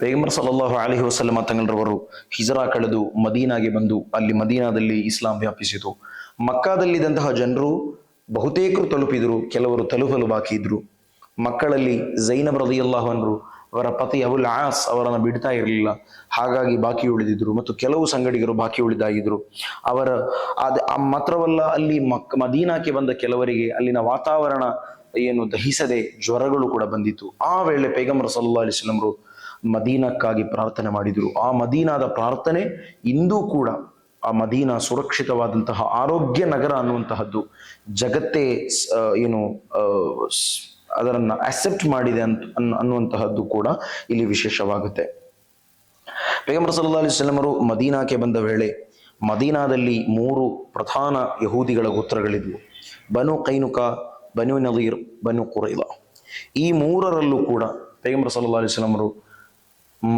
ಪೈಗಂಬರ್ ಸಲ್ಲಲ್ಲಾಹು ಅಲೈಹಿ ವಸಲ್ಲಮ ತಂಗಳರವರು ಹಿಜರಾ ಕಳೆದು ಮದೀನಾಗೆ ಬಂದು ಅಲ್ಲಿ ಮದೀನಾದಲ್ಲಿ ಇಸ್ಲಾಂ ವ್ಯಾಪಿಸಿತು. ಮಕ್ಕಾದಲ್ಲಿದ್ದಂತಹ ಜನರು ಬಹುತೇಕರು ತಲುಪಿದರು, ಕೆಲವರು ತಲುಪಲು ಬಾಕಿ ಇದ್ರು. ಮಕ್ಕಳಲ್ಲಿ ಜೈನಬ್ ರದಿಯಲ್ಲಾಹನರು ಅವರ ಪತಿ ಅಬುಲ್ ಆಸ್ ಅವರನ್ನು ಬಿಡ್ತಾ ಇರಲಿಲ್ಲ. ಹಾಗಾಗಿ ಬಾಕಿ ಉಳಿದಿದ್ರು ಮತ್ತು ಕೆಲವು ಸಂಗಡಿಗರು ಬಾಕಿ ಉಳಿದಾಗಿದ್ರು. ಅವರ ಅದ ಮಾತ್ರವಲ್ಲ, ಅಲ್ಲಿ ಮಕ್ ಮದೀನಾಕ್ಕೆ ಬಂದ ಕೆಲವರಿಗೆ ಅಲ್ಲಿನ ವಾತಾವರಣ ಏನು ದಹಿಸದೆ ಜ್ವರಗಳು ಕೂಡ ಬಂದಿತ್ತು. ಆ ವೇಳೆ ಪೈಗಂಬರ್ ಸಲ್ಲಾ ಅಲಿಸ್ಲಮರು ಮದೀನಕ್ಕಾಗಿ ಪ್ರಾರ್ಥನೆ ಮಾಡಿದರು. ಆ ಮದೀನಾದ ಪ್ರಾರ್ಥನೆ ಇಂದೂ ಕೂಡ ಆ ಮದೀನಾ ಸುರಕ್ಷಿತವಾದಂತಹ ಆರೋಗ್ಯ ನಗರ ಅನ್ನುವಂತಹದ್ದು ಜಗತ್ತೇ ಏನು ಅದರನ್ನ ಅಕ್ಸೆಪ್ಟ್ ಮಾಡಿದೆ ಅಂತ ಅನ್- ಅನ್ನುವಂತಹದ್ದು ಕೂಡ ಇಲ್ಲಿ ವಿಶೇಷವಾಗುತ್ತೆ. ಪೈಗಂಬರ್ ಸಲ್ಲಾ ಅವರು ಮದೀನಾಕ್ಕೆ ಬಂದ ವೇಳೆ ಮದೀನಾದಲ್ಲಿ ಮೂರು ಪ್ರಧಾನ ಯಹೂದಿಗಳ ಗೋತ್ರಗಳಿದ್ವು. ಬನು ಕೈನುಕ, ಬನು ನದೀರ್, ಬನು ಕುರೈಲ ಈ ಮೂರರಲ್ಲೂ ಕೂಡ ಪೈಗಂಬರ್ ಸಲ್ಲಾ ಅಲಿಸ್ಲಮರು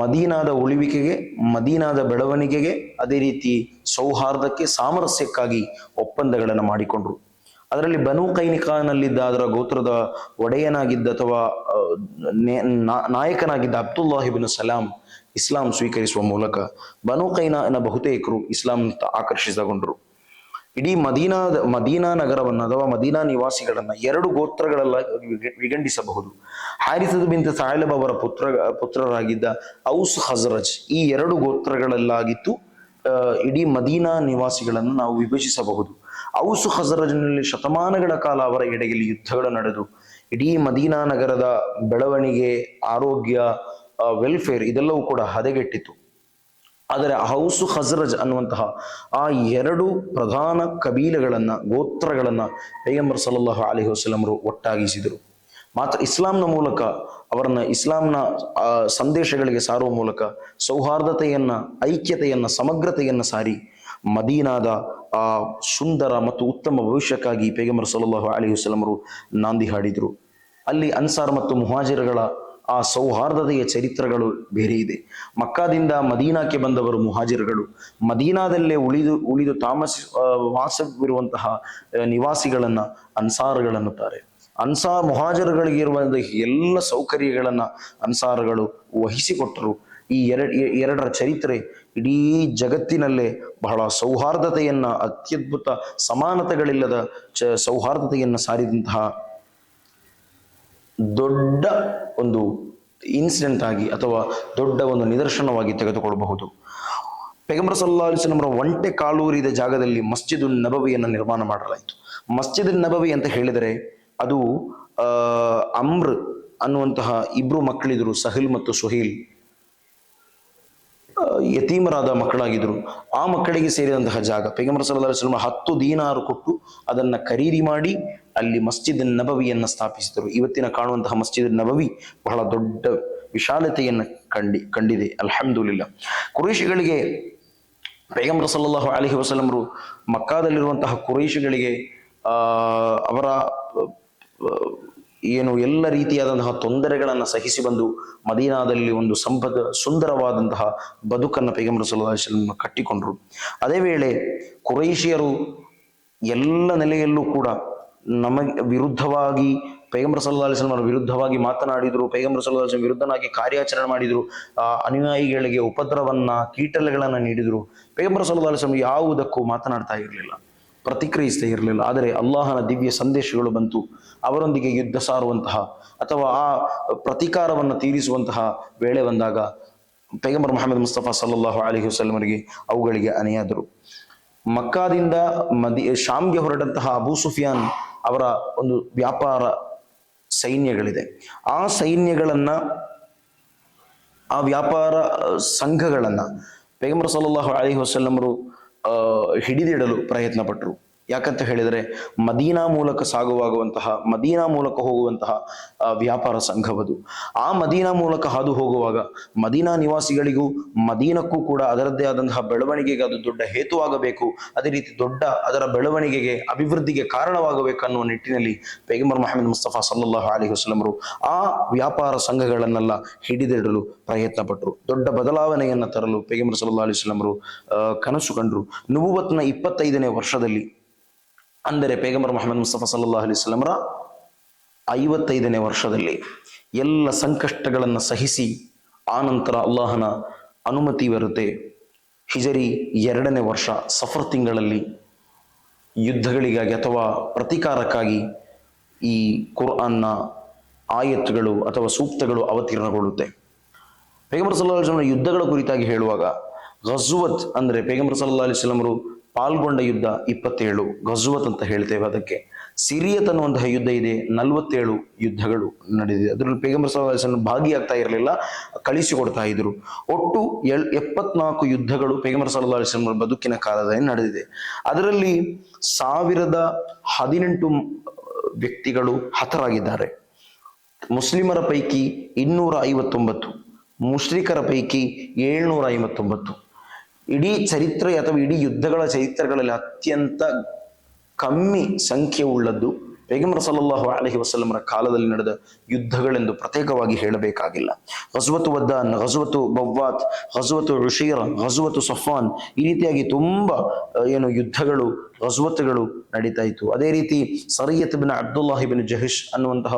ಮದೀನಾದ ಉಳಿವಿಕೆಗೆ, ಮದೀನಾದ ಬೆಳವಣಿಗೆಗೆ ಅದೇ ರೀತಿ ಸೌಹಾರ್ದಕ್ಕೆ, ಸಾಮರಸ್ಯಕ್ಕಾಗಿ ಒಪ್ಪಂದಗಳನ್ನು ಮಾಡಿಕೊಂಡ್ರು. ಅದರಲ್ಲಿ ಬನು ಕೈನಿಕಾನಲ್ಲಿದ್ದ ಅದರ ಗೋತ್ರದ ಒಡೆಯನಾಗಿದ್ದ ಅಥವಾ ನಾಯಕನಾಗಿದ್ದ ಅಬ್ದುಲ್ಲಾಹಿಬಿನ್ ಸಲಾಂ ಇಸ್ಲಾಂ ಸ್ವೀಕರಿಸುವ ಮೂಲಕ ಬನು ಕೈನಾನ ಬಹುತೇಕರು ಇಸ್ಲಾಂ ಆಕರ್ಷಿತಗೊಂಡರು. ಇಡೀ ಮದೀನಾದ ಮದೀನಾ ನಗರವನ್ನು ಅಥವಾ ಮದೀನಾ ನಿವಾಸಿಗಳನ್ನು ಎರಡು ಗೋತ್ರಗಳಲ್ಲ ವಿಗ- ವಿಗಂಡಿಸಬಹುದು. ಹಾರಿಸದ ಬಿಂತ ಸಾಯಲಬ್ ಅವರ ಪುತ್ರ, ಪುತ್ರರಾಗಿದ್ದ ಔಸ್ ಹಜರಜ್ ಈ ಎರಡು ಗೋತ್ರಗಳಲ್ಲಾಗಿತ್ತು ಇಡೀ ಮದೀನಾ ನಿವಾಸಿಗಳನ್ನು ನಾವು ವಿಭಜಿಸಬಹುದು. ಔಸು ಹಜರಜ್ನಲ್ಲಿ ಶತಮಾನಗಳ ಕಾಲ ಅವರ ಎಡೆಯಲ್ಲಿ ಯುದ್ಧಗಳು ನಡೆದು, ಇಡೀ ಮದೀನಾ ನಗರದ ಬೆಳವಣಿಗೆ, ಆರೋಗ್ಯ ವೆಲ್ಫೇರ್ ಇದೆಲ್ಲವೂ ಕೂಡ ಹದಗೆಟ್ಟಿತು. ಆದರೆ ಹೌಸು ಹಜರಜ್ ಅನ್ನುವಂತಹ ಆ ಎರಡು ಪ್ರಧಾನ ಕಬೀಲಗಳನ್ನು, ಗೋತ್ರಗಳನ್ನು ಪೈಗಂಬರ್ ಸಲ್ಲಲ್ಲಾಹು ಅಲೈಹಿ ಅವರು ಒಟ್ಟಾಗಿಸಿದರು. ಮಾತ್ರ ಇಸ್ಲಾಂನ ಮೂಲಕ ಅವರನ್ನು ಇಸ್ಲಾಂನ ಸಂದೇಶಗಳಿಗೆ ಸಾರುವ ಮೂಲಕ ಸೌಹಾರ್ದತೆಯನ್ನು, ಐಕ್ಯತೆಯನ್ನು, ಸಮಗ್ರತೆಯನ್ನು ಸಾರಿ ಮದೀನಾದ ಆ ಸುಂದರ ಮತ್ತು ಉತ್ತಮ ಭವಿಷ್ಯಕ್ಕಾಗಿ ಪೈಗಂಬರ್ ಸಲ್ಲಲ್ಲಾಹು ಅಲೈಹಿ ಅವರು ನಾಂದಿ ಹಾಡಿದರು. ಅಲ್ಲಿ ಅನ್ಸಾರ್ ಮತ್ತು ಮುಹಾಜಿರಗಳ ಆ ಸೌಹಾರ್ದತೆಯ ಚರಿತ್ರೆಗಳು ಬೇರೆ ಇದೆ. ಮಕ್ಕಾದಿಂದ ಮದೀನಾಕ್ಕೆ ಬಂದವರು ಮುಹಾಜಿರ್ಗಳು. ಮದೀನಾದಲ್ಲೇ ಉಳಿದು ಉಳಿದು ತಾಮಸ ವಾಸವಿರುವಂತಹ ನಿವಾಸಿಗಳನ್ನು ಅನ್ಸಾರ್ಗಳನ್ನುತ್ತಾರೆ ಅನ್ಸಾರ್ ಮುಹಾಜರುಗಳಿಗೆ ಇರುವ ಎಲ್ಲ ಸೌಕರ್ಯಗಳನ್ನ ಅನ್ಸಾರ್ಗಳು ವಹಿಸಿಕೊಟ್ಟರು ಈ ಎರಡು ಎರಡರ ಚರಿತ್ರೆ ಇಡೀ ಜಗತ್ತಿನಲ್ಲೇ ಬಹಳ ಸೌಹಾರ್ದತೆಯನ್ನು, ಅತ್ಯದ್ಭುತ ಸಮಾನತೆಗಳಿಲ್ಲದ ಚ, ಸೌಹಾರ್ದತೆಯನ್ನು ಸಾರಿದಂತಹ ದೊಡ್ಡ ಒಂದು ಇನ್ಸಿಡೆಂಟ್ ಆಗಿ ಅಥವಾ ದೊಡ್ಡ ಒಂದು ನಿದರ್ಶನವಾಗಿ ತೆಗೆದುಕೊಳ್ಳಬಹುದು. ಪೆಗಂಬರ್ ಸಲ್ಲಾ ಅವರ ಒಂಟೆ ಕಾಲೂರಿದ ಜಾಗದಲ್ಲಿ ಮಸ್ಜಿದ್ ನಬವಿಯನ್ನು ನಿರ್ಮಾಣ ಮಾಡಲಾಯಿತು. ಮಸ್ಜಿದ್ ನಬವಿ ಅಂತ ಹೇಳಿದರೆ ಅದು ಅಮ್ರ್ ಅನ್ನುವಂತಹ ಇಬ್ರು ಮಕ್ಕಳಿದ್ರು, ಸಹಿಲ್ ಮತ್ತು ಸುಹೀಲ್. ಯತೀಮರಾದ ಮಕ್ಕಳಾಗಿದ್ದರು ಆ ಮಕ್ಕಳಿಗೆ ಸೇರಿದಂತಹ ಜಾಗ. ಪೈಗಂಬರ್ ಸಲ್ಲಾ ಅಲಿಸ್ ಹತ್ತು ದೀನಾರು ಕೊಟ್ಟು ಅದನ್ನ ಖರೀದಿ ಮಾಡಿ ಅಲ್ಲಿ ಮಸ್ಜಿದ್ ನಬವಿಯನ್ನ ಸ್ಥಾಪಿಸಿದರು. ಇವತ್ತಿನ ಕಾಣುವಂತಹ ಮಸ್ಜಿದ್ ನಬವಿ ಬಹಳ ದೊಡ್ಡ ವಿಶಾಲತೆಯನ್ನು ಕಂಡಿ, ಕಂಡಿದೆ. ಅಲ್ಹಮ್ದುಲಿಲ್ಲ. ಕುರೇಶಿಗಳಿಗೆ ಪೈಗಂಬರ್ ಸಲ್ಲಲ್ಲಾಹು ಅಲಹಿ ವಸಲಂರು ಮಕ್ಕಾದಲ್ಲಿರುವಂತಹ ಕುರೇಶಿಗಳಿಗೆ ಅವರ ಏನು ಎಲ್ಲ ರೀತಿಯಾದಂತಹ ತೊಂದರೆಗಳನ್ನು ಸಹಿಸಿ ಬಂದು ಮದೀನಾದಲ್ಲಿ ಒಂದು ಸಂಪದ ಸುಂದರವಾದಂತಹ ಬದುಕನ್ನು ಪೈಗಂಬರ್ ಸಲ್ಲಾ ಕಟ್ಟಿಕೊಂಡರು ಕಟ್ಟಿಕೊಂಡ್ರು. ಅದೇ ವೇಳೆ ಕುರೈಶಿಯರು ಎಲ್ಲ ನೆಲೆಯಲ್ಲೂ ಕೂಡ ನಮಗೆ ವಿರುದ್ಧವಾಗಿ ಪೈಗಂಬರ್ ಸಲ್ಲಾ ಅವರ ವಿರುದ್ಧವಾಗಿ ಮಾತನಾಡಿದ್ರು, ಪೈಗಂಬರ್ ಸಲ್ಲಾ ಅಲಿಸ್ಲಮ್ ವಿರುದ್ಧನಾಗಿ ಕಾರ್ಯಾಚರಣೆ ಮಾಡಿದ್ರು, ಆ, ಅನುಯಾಯಿಗಳಿಗೆ ಉಪದ್ರವನ್ನ, ಕೀಟಲೆಗಳನ್ನು ನೀಡಿದ್ರು. ಪೈಗಂಬರ್ ಸಲ್ಲಾ ಅಲಿಸ್ಲಮ್ ಯಾವುದಕ್ಕೂ ಮಾತನಾಡ್ತಾ ಇರಲಿಲ್ಲ, ಪ್ರತಿಕ್ರಿಯಿಸ್ತಾ ಇರಲಿಲ್ಲ. ಆದರೆ ಅಲ್ಲಾಹನ ದಿವ್ಯ ಸಂದೇಶಗಳು ಬಂತು. ಅವರೊಂದಿಗೆ ಯುದ್ಧ ಸಾರುವಂತಹ ಅಥವಾ ಆ ಪ್ರತೀಕಾರವನ್ನು ತೀರಿಸುವಂತಹ ವೇಳೆ ಬಂದಾಗ ಪೈಗಂಬರ್ ಮೊಹಮ್ಮದ್ ಮುಸ್ತಫಾ ಸಲ್ಲಾಹು ಅಲೈಹಿ ವಸಲ್ಲಮರಿಗೆ ಅವುಗಳಿಗೆ ಅನೆಯಾದರು ಮಕ್ಕಾದಿಂದ ಮದಿ ಶಾಮ್ಗೆ ಹೊರಟಂತಹ ಅಬೂ ಸುಫಿಯಾನ್ ಅವರ ಒಂದು ವ್ಯಾಪಾರ ಸೈನ್ಯಗಳಿದೆ. ಆ ಸೈನ್ಯಗಳನ್ನ ಆ ವ್ಯಾಪಾರ ಸಂಘಗಳನ್ನ ಪೈಗಂಬರ್ ಸಲ್ಲಲ್ಲಾಹು ಅಲೈಹಿ ವಸಲ್ಲಮರು ಆ, ಹಿಡಿದಿಡಲು ಪ್ರಯತ್ನ ಪಟ್ಟರು ಯಾಕಂತ ಹೇಳಿದರೆ ಮದೀನಾ ಮೂಲಕ ಸಾಗುವಾಗುವಂತಹ, ಮದೀನಾ ಮೂಲಕ ಹೋಗುವಂತಹ ವ್ಯಾಪಾರ ಸಂಘವದು. ಆ ಮದೀನಾ ಮೂಲಕ ಹಾದು ಹೋಗುವಾಗ ಮದೀನಾ ನಿವಾಸಿಗಳಿಗೂ ಮದೀನಕ್ಕೂ ಕೂಡ ಅದರದ್ದೇ ಆದಂತಹ ಬೆಳವಣಿಗೆಗೆ ಅದು ದೊಡ್ಡ ಹೇತುವಾಗಬೇಕು ಅದೇ ರೀತಿ ದೊಡ್ಡ ಅದರ ಬೆಳವಣಿಗೆಗೆ, ಅಭಿವೃದ್ಧಿಗೆ ಕಾರಣವಾಗಬೇಕು ಅನ್ನುವ ನಿಟ್ಟಿನಲ್ಲಿ ಪೈಗಂಬರ್ ಮೊಹಮ್ಮದ್ ಮುಸ್ತಫಾ ಸಲ್ಲಲ್ಲಾಹು ಅಲಿ ವಸ್ಲಮರು ಆ ವ್ಯಾಪಾರ ಸಂಘಗಳನ್ನೆಲ್ಲ ಹಿಡಿದಿಡಲು ಪ್ರಯತ್ನ ಪಟ್ಟರು ದೊಡ್ಡ ಬದಲಾವಣೆಯನ್ನು ತರಲು ಪೈಗಂಬರ್ ಸಲ್ಲಾ ಅಲಿ ವಸ್ಲಮರು ಕನಸು ಕಂಡರು. ನುಬುವತ್ನ ಇಪ್ಪತ್ತೈದನೇ ವರ್ಷದಲ್ಲಿ ಅಂದರೆ ಪೇಗಂಬರ್ ಮೊಹಮ್ಮದ್ ಮುಸ್ತಫಾ ಸಲ್ಲಾ ಅಲೈಹಿ ವಸಲ್ಲಮರ ಐವತ್ತೈದನೇ ವರ್ಷದಲ್ಲಿ ಎಲ್ಲ ಸಂಕಷ್ಟಗಳನ್ನು ಸಹಿಸಿ ಆನಂತರ ನಂತರ ಅಲ್ಲಾಹನ ಅನುಮತಿ ಬರುತ್ತೆ. ಹಿಜರಿ ಎರಡನೇ ವರ್ಷ ಸಫರ್ ತಿಂಗಳಲ್ಲಿ ಯುದ್ಧಗಳಿಗಾಗಿ ಅಥವಾ ಪ್ರತೀಕಾರಕ್ಕಾಗಿ ಈ ಕುರ್ಆನ್ನ ಆಯತ್ತುಗಳು ಅಥವಾ ಸೂಕ್ತಗಳು ಅವತೀರ್ಣಗೊಳ್ಳುತ್ತೆ. ಪೇಗಂಬರ್ ಸಲ್ಲಾ ಅಲಿಸ್ಲಮರ ಯುದ್ಧಗಳ ಕುರಿತಾಗಿ ಹೇಳುವಾಗ ಗಜ್ವತ್ ಅಂದರೆ ಪೇಗಂಬರ್ ಸಲ್ಲಾ ಅಲಿಸ್ಲಮರು ಪಾಲ್ಗೊಂಡ ಯುದ್ಧ ಇಪ್ಪತ್ತೇಳು ಗಜ್ವತ್ ಅಂತ ಹೇಳ್ತೇವೆ ಅದಕ್ಕೆ. ಸಿರಿಯತ್ ಅನ್ನುವಂತಹ ಯುದ್ಧ ಇದೆ, ನಲವತ್ತೇಳು ಯುದ್ಧಗಳು ನಡೆದಿದೆ. ಅದರಲ್ಲಿ ಪೇಗಂಬರ್ ಅಲಿಸ್ಲಮ್ ಭಾಗಿಯಾಗ್ತಾ ಇರಲಿಲ್ಲ, ಕಳಿಸಿಕೊಡ್ತಾ ಇದ್ರು. ಒಟ್ಟು ಎಳ್, ಎಪ್ಪತ್ನಾಲ್ಕು ಯುದ್ಧಗಳು ಪೇಗಂಬರ್ ಸಲ್ಲಾ ಅಲಿಸ್ಲಮರ ಬದುಕಿನ ಕಾಲದಲ್ಲಿ ನಡೆದಿದೆ. ಅದರಲ್ಲಿ ಸಾವಿರದ ಹದಿನೆಂಟು ವ್ಯಕ್ತಿಗಳು ಹತರಾಗಿದ್ದಾರೆ. ಮುಸ್ಲಿಮರ ಪೈಕಿ ಇನ್ನೂರ ಐವತ್ತೊಂಬತ್ತು ಮುಷ್ರಿಕರ ಪೈಕಿ ಏಳ್ನೂರ ಐವತ್ತೊಂಬತ್ತು. ಇಡೀ ಚರಿತ್ರೆ ಅಥವಾ ಇಡೀ ಯುದ್ಧಗಳ ಚರಿತ್ರೆಗಳಲ್ಲಿ ಅತ್ಯಂತ ಕಮ್ಮಿ ಸಂಖ್ಯೆ ಉಳ್ಳದ್ದು ಪೇಗಂಬರ್ ಸಲ್ಲಲ್ಲಾಹು ಅಲಹಿ ವಸಲ್ಲಮರ ಕಾಲದಲ್ಲಿ ನಡೆದ ಯುದ್ಧಗಳೆಂದು ಪ್ರತ್ಯೇಕವಾಗಿ ಹೇಳಬೇಕಾಗಿಲ್ಲ. ಹಸುವತ್ತು ವದ್ದಾನ್ ಹಸುವತ್ತು ಬವ್ವಾತ್ ಹಸುವತ್ತು ಋಷೀರ ಹಸುವತ್ತು ಸಫಾನ್ ಈ ರೀತಿಯಾಗಿ ತುಂಬಾ ಏನು ಯುದ್ಧಗಳು ಹಸುವತ್ತುಗಳು ನಡೀತಾ ಇತ್ತು. ಅದೇ ರೀತಿ ಸರಿಯತ್ ಬಿನ್ ಅಬ್ದುಲ್ಲಾಹಿಬಿನ್ ಜಹಿಶ್ ಅನ್ನುವಂತಹ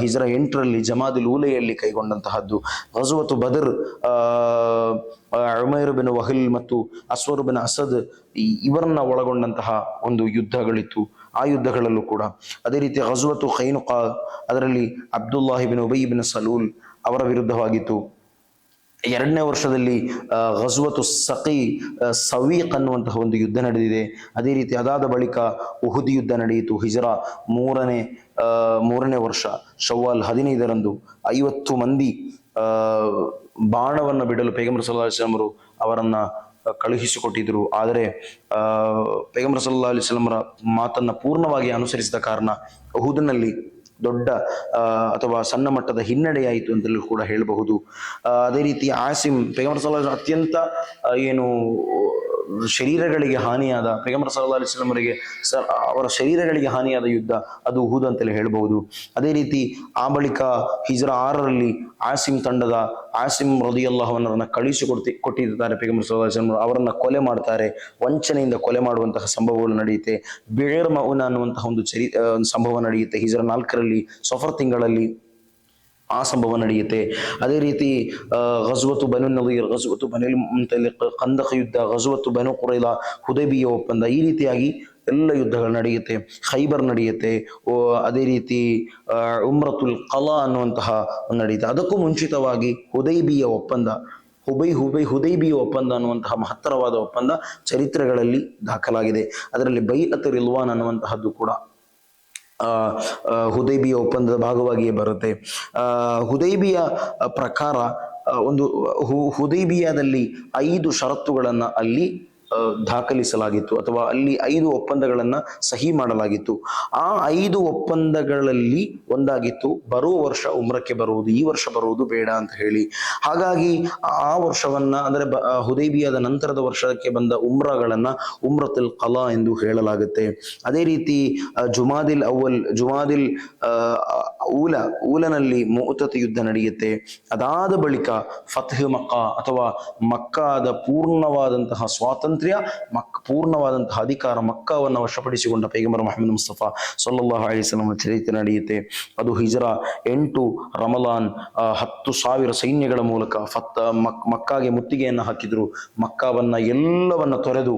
ಹಿಜ್ರ ಎಂಟರಲ್ಲಿ ಜಮಾದಿ ಊಲೆಯಲ್ಲಿ ಕೈಗೊಂಡಂತಹದ್ದು. ಹಸುವತ್ತು ಬದರ್ ಅಮೈರು ಬಿನ್ ವಹಿಲ್ ಮತ್ತು ಅಸ್ವರ್ ಬಿನ್ ಅಸದ್ ಇವರನ್ನ ಒಳಗೊಂಡಂತಹ ಒಂದು ಯುದ್ಧಗಳಿತ್ತು. ಆ ಯುದ್ಧಗಳಲ್ಲೂ ಕೂಡ. ಅದೇ ರೀತಿ ಹಜ್ವತ್ತು ಖೈನುಕಾ, ಅದರಲ್ಲಿ ಅಬ್ದುಲ್ಲಾಹಿಬಿನ್ ಉಬೈ ಬಿನ್ ಸಲೂಲ್ ಅವರ ವಿರುದ್ಧವಾಗಿತ್ತು. ಎರಡನೇ ವರ್ಷದಲ್ಲಿ ಗಜ್ವತು ಸಖಿ ಸವೀಕ್ ಅನ್ನುವಂತಹ ಒಂದು ಯುದ್ಧ ನಡೆದಿದೆ. ಅದೇ ರೀತಿ ಅದಾದ ಬಳಿಕ ಉಹುದಿ ಯುದ್ಧ ನಡೆಯಿತು. ಹಿಜರಾ ಮೂರನೇ ಮೂರನೇ ವರ್ಷ, ಶವ್ವಾಲ್ ಹದಿನೈದರಂದು ಐವತ್ತು ಮಂದಿ ಬಾಣವನ್ನು ಬಿಡಲು ಪೈಗಂಬರ್ ಸಲ್ಲಾ ಅವರು ಅವರನ್ನು ಕಳುಹಿಸಿಕೊಟ್ಟಿದ್ರು. ಆದರೆ ಪೈಗಂಬರ್ ಸಲ್ಲಾ ಸ್ವಲಂರ ಮಾತನ್ನ ಪೂರ್ಣವಾಗಿ ಅನುಸರಿಸಿದ ಕಾರಣ ಹುದನಲ್ಲಿ ದೊಡ್ಡ ಅಥವಾ ಸಣ್ಣ ಮಟ್ಟದ ಹಿನ್ನಡೆಯಾಯಿತು ಅಂತಲೂ ಕೂಡ ಹೇಳಬಹುದು. ಅದೇ ರೀತಿ ಆಸಿಂ ಪೈಗಂಬರ್ ಸಲ್ಲಾ ಅತ್ಯಂತ ಏನು ಶರೀರಗಳಿಗೆ ಹಾನಿಯಾದ, ಪೈಗಂಬರ್ ಸಲಹಾ ಅಲಿಸ್ಲಾಮರಿಗೆ ಸ ಅವರ ಶರೀರಗಳಿಗೆ ಹಾನಿಯಾದ ಯುದ್ಧ ಅದು ಉಹುದ್ ಅಂತಲೇ ಹೇಳಬಹುದು. ಅದೇ ರೀತಿ ಆ ಬಳಿಕ ಹಿಜ್ರ ಆರರಲ್ಲಿ ಆಸಿಂ ತಂಡದ ಆಸಿಂ ರದಿಯಲ್ಲಾಹವನ್ನರನ್ನ ಕಳಿಸಿಕೊಡ್ತಿ ಕೊಟ್ಟಿದ್ದಾರೆ ಪೈಗಂಬರ್ ಸಲಹಾ ಅವರನ್ನ ಕೊಲೆ ಮಾಡ್ತಾರೆ, ವಂಚನೆಯಿಂದ ಕೊಲೆ ಮಾಡುವಂತಹ ಸಂಭವಗಳು ನಡೆಯುತ್ತೆ. ಬಿಳೇರ್ ಮೌನ ಅನ್ನುವಂತಹ ಒಂದು ಚರಿ ಸಂಭವ ನಡೆಯುತ್ತೆ. ಹಿಜರ ನಾಲ್ಕರಲ್ಲಿ, ಸೊಫರ್ ತಿಂಗಳಲ್ಲಿ ಆ ಸಂಭವ ನಡೆಯುತ್ತೆ. ಅದೇ ರೀತಿ ಗಜ್ವತ್ತು ಬನು ನದೀರ್ ಗಜ್ವತ್ತು ಬನಿಲ್ ಮುಂತಲಿಕ್, ಕಂದಕ ಯುದ್ಧ ಗಜ್ವತ್ತು ಬನು ಕುರೈಲ, ಹುದೈಬಿಯ ಒಪ್ಪಂದ ಈ ರೀತಿಯಾಗಿ ಎಲ್ಲ ಯುದ್ಧಗಳು ನಡೆಯುತ್ತೆ. ಖೈಬರ್ ನಡೆಯುತ್ತೆ. ಅದೇ ರೀತಿ ಉಮ್ರತುಲ್ ಕಲಾ ಅನ್ನುವಂತಹ ನಡೆಯುತ್ತೆ. ಅದಕ್ಕೂ ಮುಂಚಿತವಾಗಿ ಹುದೈಬಿಯ ಒಪ್ಪಂದ, ಹುಬೈ ಹುಬೈ, ಹುದೈಬಿಯ ಒಪ್ಪಂದ ಅನ್ನುವಂತಹ ಮಹತ್ತರವಾದ ಒಪ್ಪಂದ ಚರಿತ್ರೆಗಳಲ್ಲಿ ದಾಖಲಾಗಿದೆ. ಅದರಲ್ಲಿ ಬೈ ಅತ್ ರಿಲ್ವಾನ್ ಅನ್ನುವಂತಹದ್ದು ಕೂಡ ಹುದೈಬಿಯ ಒಪ್ಪಂದದ ಭಾಗವಾಗಿಯೇ ಬರುತ್ತೆ. ಹುದೈಬಿಯ ಪ್ರಕಾರ ಒಂದು ಹು- ಹುದೈಬಿಯಾದಲ್ಲಿ ಐದು ಷರತ್ತುಗಳನ್ನು ಅಲ್ಲಿ ದಾಖಲಿಸಲಾಗಿತ್ತು ಅಥವಾ ಅಲ್ಲಿ ಐದು ಒಪ್ಪಂದಗಳನ್ನ ಸಹಿ ಮಾಡಲಾಗಿತ್ತು. ಆ ಐದು ಒಪ್ಪಂದಗಳಲ್ಲಿ ಒಂದಾಗಿತ್ತು ಬರುವ ವರ್ಷ ಉಮ್ರಕ್ಕೆ ಬರುವುದು, ಈ ವರ್ಷ ಬರುವುದು ಬೇಡ ಅಂತ ಹೇಳಿ. ಹಾಗಾಗಿ ಆ ವರ್ಷವನ್ನ ಅಂದ್ರೆ ಬ- ಹುದೈಬಿಯಾದ ನಂತರದ ವರ್ಷಕ್ಕೆ ಬಂದ ಉಮ್ರಾಗಳನ್ನ ಉಮ್ರತುಲ್ ಕಲಾ ಎಂದು ಹೇಳಲಾಗುತ್ತೆ. ಅದೇ ರೀತಿ ಜುಮಾದಿಲ್ ಅವಲ್, ಜುಮಾದಿಲ್ ಊಲ ಊಲನಲ್ಲಿ ಮೂತತ ಯುದ್ಧ ನಡೆಯುತ್ತೆ. ಅದಾದ ಬಳಿಕ ಫತ್ಹ್ ಮಕ್ಕಾ ಅಥವಾ ಮಕ್ಕಾದ ಪೂರ್ಣವಾದಂತಹ ಸ್ವಾತಂತ್ರ್ಯ ಮಕ್ ಪೂರ್ಣವಾದಂತಹ ಅಧಿಕಾರ ಮಕ್ಕವನ್ನು ವಶಪಡಿಸಿಕೊಂಡ ಪೈಗಂಬರ್ ಮೊಹಮ್ಮದ್ ಮುಸ್ತಫಾ ಸಲ್ಲಲ್ಲಾಹು ಅಲೈಹಿ ವಸಲ್ಲಂ ಚರಿತ್ರೆ ನಡೆಯುತ್ತೆ. ಅದು ಹಿಜ್ರಾ ಎಂಟು ರಮಲಾನ್ ಹತ್ತು ಸಾವಿರ ಸೈನ್ಯಗಳ ಮೂಲಕ ಫತ್ ಮಕ್, ಮಕ್ಕಾಗೆ ಮುತ್ತಿಗೆಯನ್ನು ಹಾಕಿದ್ರು. ಮಕ್ಕಾವನ್ನ ಎಲ್ಲವನ್ನ ತೊರೆದು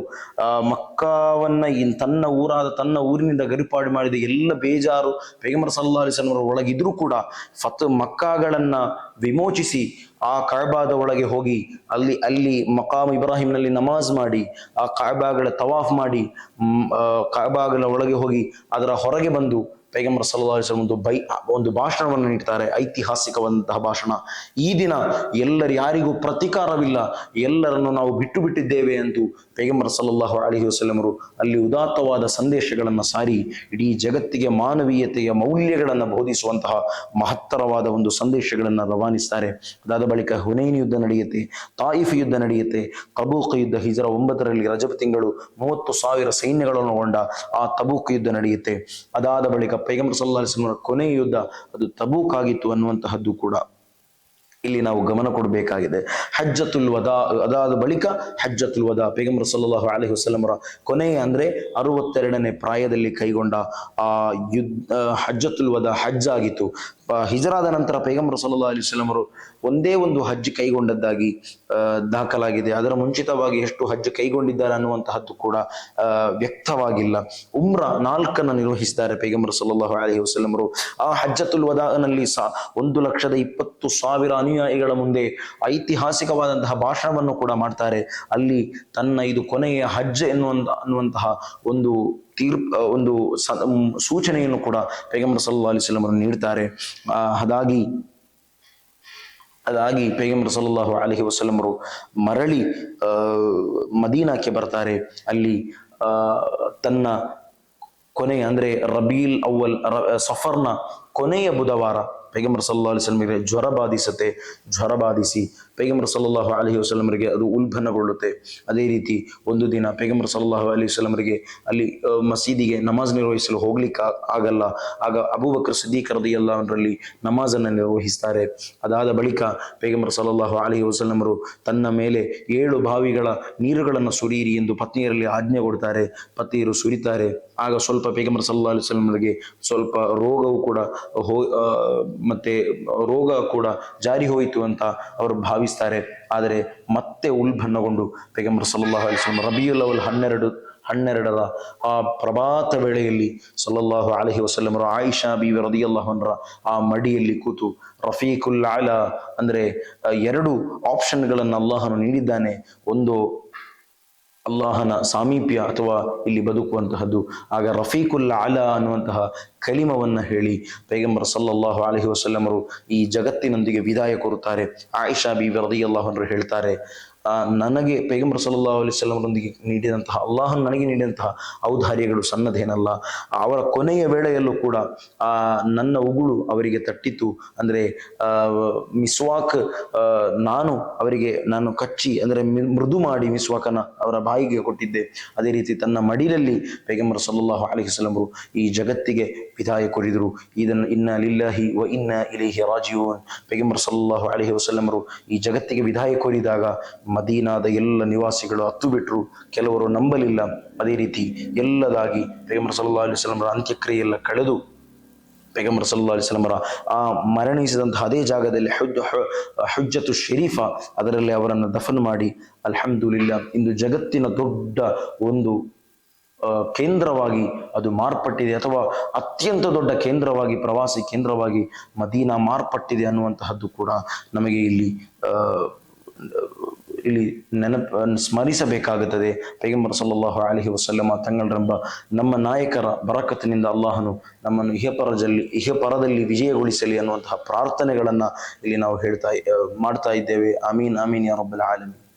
ಮಕ್ಕಾವನ್ನ ಇನ್ ತನ್ನ ಊರಾದ ತನ್ನ ಊರಿನಿಂದ ಗರಿಪಾಡು ಮಾಡಿದ ಎಲ್ಲ ಬೇಜಾರು ಪೈಗಂಬರ್ ಸಲ್ಲಾ ಅಲಿಸ್ಲಾಮರ ಒಳಗಿದ್ರೂ ಕೂಡ ಫತ್ ಮಕ್ಕಾಗಳನ್ನ ವಿಮೋಚಿಸಿ ಆ ಕಾಬಾದ ಒಳಗೆ ಹೋಗಿ ಅಲ್ಲಿ ಅಲ್ಲಿ ಮಕಾಮ್ ಇಬ್ರಾಹಿಂನಲ್ಲಿ ನಮಾಜ್ ಮಾಡಿ, ಆ ಕಾಬಾಗಳ ತವಾಫ್ ಮಾಡಿ ಕಾಬಾಗಳ ಒಳಗೆ ಹೋಗಿ ಅದರ ಹೊರಗೆ ಬಂದು ಪೈಗಂಬರ್ ಅಲಿಸ್ಲಮ್ ಒಂದು ಬೈ, ಒಂದು ಭಾಷಣವನ್ನು ನೀಡ್ತಾರೆ ಐತಿಹಾಸಿಕವಾದಂತಹ ಭಾಷಣ. ಈ ದಿನ ಎಲ್ಲರ ಯಾರಿಗೂ ಪ್ರತಿಕಾರವಿಲ್ಲ, ಎಲ್ಲರನ್ನು ನಾವು ಬಿಟ್ಟು ಬಿಟ್ಟಿದ್ದೇವೆ ಎಂದು ಪೈಗಂಬರ್ ಸಲ್ಲಲ್ಲಾಹು ಅಲಿ ವಸಲಮರು ಅಲ್ಲಿ ಉದಾತ್ತವಾದ ಸಂದೇಶಗಳನ್ನು ಸಾರಿ, ಇಡೀ ಜಗತ್ತಿಗೆ ಮಾನವೀಯತೆಯ ಮೌಲ್ಯಗಳನ್ನು ಬೋಧಿಸುವಂತಹ ಮಹತ್ತರವಾದ ಒಂದು ಸಂದೇಶಗಳನ್ನು ರವಾನಿಸ್ತಾರೆ. ಅದಾದ ಬಳಿಕ ಹುನೈನ್ ಯುದ್ಧ ನಡೆಯುತ್ತೆ, ತಾಯಿಫ್ ಯುದ್ಧ ನಡೆಯುತ್ತೆ, ತಬೂಕ್ ಯುದ್ಧ ಹಿಜರ ಒಂಬತ್ತರಲ್ಲಿ ರಜಬ್ ತಿಂಗಳು ಮೂವತ್ತು ಸಾವಿರ ಸೈನ್ಯಗಳನ್ನು ಒಳಗೊಂಡ ಆ ತಬೂಕ್ ಯುದ್ಧ ನಡೆಯುತ್ತೆ. ಅದಾದ ಬಳಿಕ ಪೈಗಂಬರ್ ಸಲ್ಲಾ ಅಲಿಸ್ಲಮರ ಕೊನೆಯ ಯುದ್ಧ ಅದು ತಬೂಕ್ ಆಗಿತ್ತು ಅನ್ನುವಂತಹದ್ದು ಕೂಡ. ಇಲ್ಲಿ ನಾವು ಗಮನ ಕೊಡಬೇಕಾಗಿದೆ. ಹಜ್ಜತುಲ್ ವದಾ, ಅದಾದ ಬಳಿಕ ಹಜ್ಜತುಲ್ ವದಾ, ಪೇಗಂಬರ್ ಸಲ್ಲಾಹು ಅಲೈಹಿ ವಸಲಮರ ಕೊನೆಯ ಅಂದ್ರೆ ಅರವತ್ತೆರಡನೇ ಪ್ರಾಯದಲ್ಲಿ ಕೈಗೊಂಡ ಆ ಯುದ್ಧ ಹಜ್ಜತುಲ್ ವದಾ ಹಜ್ ಆಗಿತ್ತು ಹಿಜರಾದ ನಂತರ ಪೈಗಂಬರ್ ಸಲ್ಲಾ ಅಲಿ ಅವರು ಒಂದೇ ಒಂದು ಹಜ್ ಕೈಗೊಂಡದ್ದಾಗಿ ದಾಖಲಾಗಿದೆ. ಅದರ ಮುಂಚಿತವಾಗಿ ಎಷ್ಟು ಹಜ್ ಕೈಗೊಂಡಿದ್ದಾರೆ ಅನ್ನುವಂತಹದ್ದು ಕೂಡ ವ್ಯಕ್ತವಾಗಿಲ್ಲ. ಉಮ್ರ ನಾಲ್ಕನ್ನು ನಿರ್ವಹಿಸಿದ್ದಾರೆ ಪೈಗಂಬರ್ ಸಲ್ಲಲ್ಲಾಹು ಅಲಿ ವಸಲಮರು ಆ ಹಜ್ಜತುಲ್ ವದಾನಲ್ಲಿ ಸಹ ಒಂದು ಲಕ್ಷದ ಇಪ್ಪತ್ತು ಸಾವಿರ ಅನುಯಾಯಿಗಳ ಮುಂದೆ ಐತಿಹಾಸಿಕವಾದಂತಹ ಭಾಷಣವನ್ನು ಕೂಡ ಮಾಡ್ತಾರೆ. ಅಲ್ಲಿ ತನ್ನ ಇದು ಕೊನೆಯ ಹಜ್ ಎನ್ನುವಂತ, ಅನ್ನುವಂತಹ ಒಂದು ತೀರ್ಪ್ ಒಂದು ಸೂಚನೆಯನ್ನು ಕೂಡ ಪೈಗಂಬರ್ ಸಲ್ಲಾ ಅಲಿ ಅವರು ನೀಡ್ತಾರೆ. ಅದಾಗಿ ಅದಾಗಿ ಪೈಗಂಬರ್ ಸಲ್ಲಾಹು ಅಲಹಿ ವಸಲಮರು ಮರಳಿ ಮದೀನಾಕ್ಕೆ ಬರ್ತಾರೆ. ಅಲ್ಲಿ ತನ್ನ ಕೊನೆಯ ಅಂದ್ರೆ ರಬೀಲ್ ಅವ್ವಲ್ ಸಫರ್ನ ಕೊನೆಯ ಬುಧವಾರ ಪೈಗಂಬರ್ ಸಲ್ಲಾ ಅಲಿ ವಸಲ್ಲಮರಿಗೆ ಜ್ವರ ಬಾಧಿಸತೆ ಜ್ವರ ಬಾಧಿಸಿ ಪೈಗಂಬರ್ ಸಲ್ಲಲ್ಲಾಹು ಅಲಹಿ ವಸಲಮರಿಗೆ ಅದು ಉಲ್ಬಣಗೊಳ್ಳುತ್ತೆ. ಅದೇ ರೀತಿ ಒಂದು ದಿನ ಪೈಗಂಬರ್ ಸಲ್ಲಲ್ಲಾಹು ಅಲಿ ವಸಲಮರಿಗೆ ಅಲ್ಲಿ ಮಸೀದಿಗೆ ನಮಾಜ್ ನಿರ್ವಹಿಸಲು ಹೋಗ್ಲಿಕ್ಕೆ ಆಗಲ್ಲ. ಆಗ ಅಬೂಬಕರ್ ಸಿದ್ದೀಕ್ ಎಲ್ಲರಲ್ಲಿ ನಮಾಜ್ ನಮಾಜನ್ನು ನಿರ್ವಹಿಸ್ತಾರೆ. ಅದಾದ ಬಳಿಕ ಪೈಗಂಬರ್ ಸಲ್ಲಲ್ಲಾಹು ಅಲಹಿ ವಸಲಮರು ತನ್ನ ಮೇಲೆ ಏಳು ಬಾವಿಗಳ ನೀರುಗಳನ್ನು ಸುರಿಯಿರಿ ಎಂದು ಪತ್ನಿಯರಲ್ಲಿ ಆಜ್ಞೆ ಕೊಡ್ತಾರೆ. ಪತ್ನಿಯರು ಸುರಿತಾರೆ. ಆಗ ಸ್ವಲ್ಪ ಪೈಗಂಬರ್ ಸಲ್ಲಾ ಅಲಿ ವಸಲಮರಿಗೆ ಸ್ವಲ್ಪ ರೋಗವು ಕೂಡ ಹೋ ಮತ್ತೆ ರೋಗ ಕೂಡ ಜಾರಿ ಹೋಯಿತು ಅಂತ ಅವರು ಭಾವಿಸ್ತಾರೆ ಆದರೆ ಮತ್ತೆ ಉಲ್ಬನ್ನಗೊಂಡು ಪೈಗಂಬರ್ ಸಲ್ಲಲ್ಲಾಹು ಅಲೈಹಿ ವಸಲ್ಲಂ ರಬಿಯುಲ್ ಅವಲ್ ಹನ್ನೆರಡು, ಹನ್ನೆರಡರ ಆ ಪ್ರಭಾತ ವೇಳೆಯಲ್ಲಿ ಸಲ್ಲಲ್ಲಾಹು ಅಲಹಿ ವಸಲ್ಲಮರು ಆಯಿಷಾ ಬಿ ರದಿಯಲ್ಲಾಹನ್ರ ಆ ಮಡಿಯಲ್ಲಿ ಕೂತು ರಫೀಕುಲ್ ಆಲ ಅಂದ್ರೆ ಎರಡು ಆಪ್ಷನ್ಗಳನ್ನು ಅಲ್ಲಾಹನು ನೀಡಿದ್ದಾನೆ. ಒಂದು ಅಲ್ಲಾಹನ ಸಾಮೀಪ್ಯ ಅಥವಾ ಇಲ್ಲಿ ಬದುಕುವಂತಹದ್ದು. ಆಗ ರಫೀಕುಲ್ ಅಲ ಅನ್ನುವಂತಹ ಕಲಿಮವನ್ನ ಹೇಳಿ ಪೈಗಂಬರ್ ಸಲ್ಲಲ್ಲಾಹು ಅಲಹಿ ವಸಲ್ಲಮರು ಈ ಜಗತ್ತಿನೊಂದಿಗೆ ವಿದಾಯ ಕೋರುತ್ತಾರೆ. ಆಯಿಷಾ ಬಿ ರದಿಯಲ್ಲಾಹನರು ಹೇಳ್ತಾರೆ ನನಗೆ ಪೈಗಂಬರ್ ಸಲ್ಲಲ್ಲಾಹು ಅಲೈಹಿ ವಸಲ್ಲಮರೊಂದಿಗೆ ನೀಡಿದಂತಹ, ಅಲ್ಲಾಹನ್ ನನಗೆ ನೀಡಿದಂತಹ ಔದಾರ್ಯಗಳು ಸಣ್ಣದೇನಲ್ಲ ಅವರ ಕೊನೆಯ ವೇಳೆಯಲ್ಲೂ ಕೂಡ, ಆ, ನನ್ನ ಉಗುಳು ಅವರಿಗೆ ತಟ್ಟಿತು. ಅಂದ್ರೆ ಮಿಸ್ವಾಕ್ ನಾನು ಅವರಿಗೆ, ನಾನು ಕಚ್ಚಿ, ಅಂದ್ರೆ ಮೃದು ಮಾಡಿ ಮಿಸ್ವಾಕನ ಅವರ ಬಾಯಿಗೆ ಕೊಟ್ಟಿದ್ದೆ. ಅದೇ ರೀತಿ ತನ್ನ ಮಡಿಲಲ್ಲಿ ಪೈಗಂಬರ್ ಸಲ್ಲಲ್ಲಾಹು ಅಲೈಹಿ ವಸಲ್ಲಮರು ಈ ಜಗತ್ತಿಗೆ ವಿದಾಯ ಕೊಡಿದರು ಇದನ್ನು ಇನ್ನ ಲಿಲ್ಲಾಹಿ ವ ಇನ್ನ ಇಲೈಹಿ ರಾಜೀವನ್ ಪೈಗಂಬರ್ ಸಲ್ಲಲ್ಲಾಹು ಅಲೈಹಿ ವಸಲ್ಲಮರು ಈ ಜಗತ್ತಿಗೆ ವಿದಾಯ ಕೋರಿದಾಗ ಮದೀನಾದ ಎಲ್ಲ ನಿವಾಸಿಗಳು ಹತ್ತು ಬಿಟ್ಟರು ಕೆಲವರು ನಂಬಲಿಲ್ಲ. ಅದೇ ರೀತಿ ಎಲ್ಲದಾಗಿ ಪೈಗಂಬರ್ ಸಲ್ಲಾ ಅಲ್ಲಿ ಸ್ವಲಂರ ಅಂತ್ಯಕ್ರಿಯೆ ಎಲ್ಲ ಕಳೆದು ಪೇಗಂಬರ್ ಸಲ್ಲಾ ಅಲಿಸ್ಲಮರ ಆ ಮರಣಿಸಿದಂತಹ ಅದೇ ಜಾಗದಲ್ಲಿ ಹುಜ್ ಹುಜ್ಜತು ಶರೀಫ ಅದರಲ್ಲಿ ಅವರನ್ನು ದಫನ್ ಮಾಡಿ ಅಲ್ಹಮ್ದುಲಿಲ್ಲ, ಇಂದು ಜಗತ್ತಿನ ದೊಡ್ಡ ಒಂದು ಕೇಂದ್ರವಾಗಿ ಅದು ಮಾರ್ಪಟ್ಟಿದೆ ಅಥವಾ ಅತ್ಯಂತ ದೊಡ್ಡ ಕೇಂದ್ರವಾಗಿ, ಪ್ರವಾಸಿ ಕೇಂದ್ರವಾಗಿ ಮದೀನಾ ಮಾರ್ಪಟ್ಟಿದೆ ಅನ್ನುವಂತಹದ್ದು ಕೂಡ ನಮಗೆ ಇಲ್ಲಿ ಇಲ್ಲಿ ನೆನಪ ಸ್ಮರಿಸಬೇಕಾಗುತ್ತದೆ. ಪೈಗಂಬರ್ ಸಲ್ಲಲ್ಲಾಹು ಅಲಹಿ ವಸಲ್ಲಮ ತಂಗಳರೆಂಬ ನಮ್ಮ ನಾಯಕರ ಬರಕತ್ತಿನಿಂದ ಅಲ್ಲಾಹನು ನಮ್ಮನ್ನು ಇಹಪರದಲ್ಲಿ ಇಹಪರದಲ್ಲಿ ವಿಜಯಗೊಳಿಸಲಿ ಅನ್ನುವಂತಹ ಪ್ರಾರ್ಥನೆಗಳನ್ನ ಇಲ್ಲಿ ನಾವು ಹೇಳ್ತಾ ಮಾಡ್ತಾ ಇದ್ದೇವೆ. ಅಮೀನ್ ಅಮೀನ್ ಯಾ ರಬ್ಬಲ್ ಆಲಮೀನ್.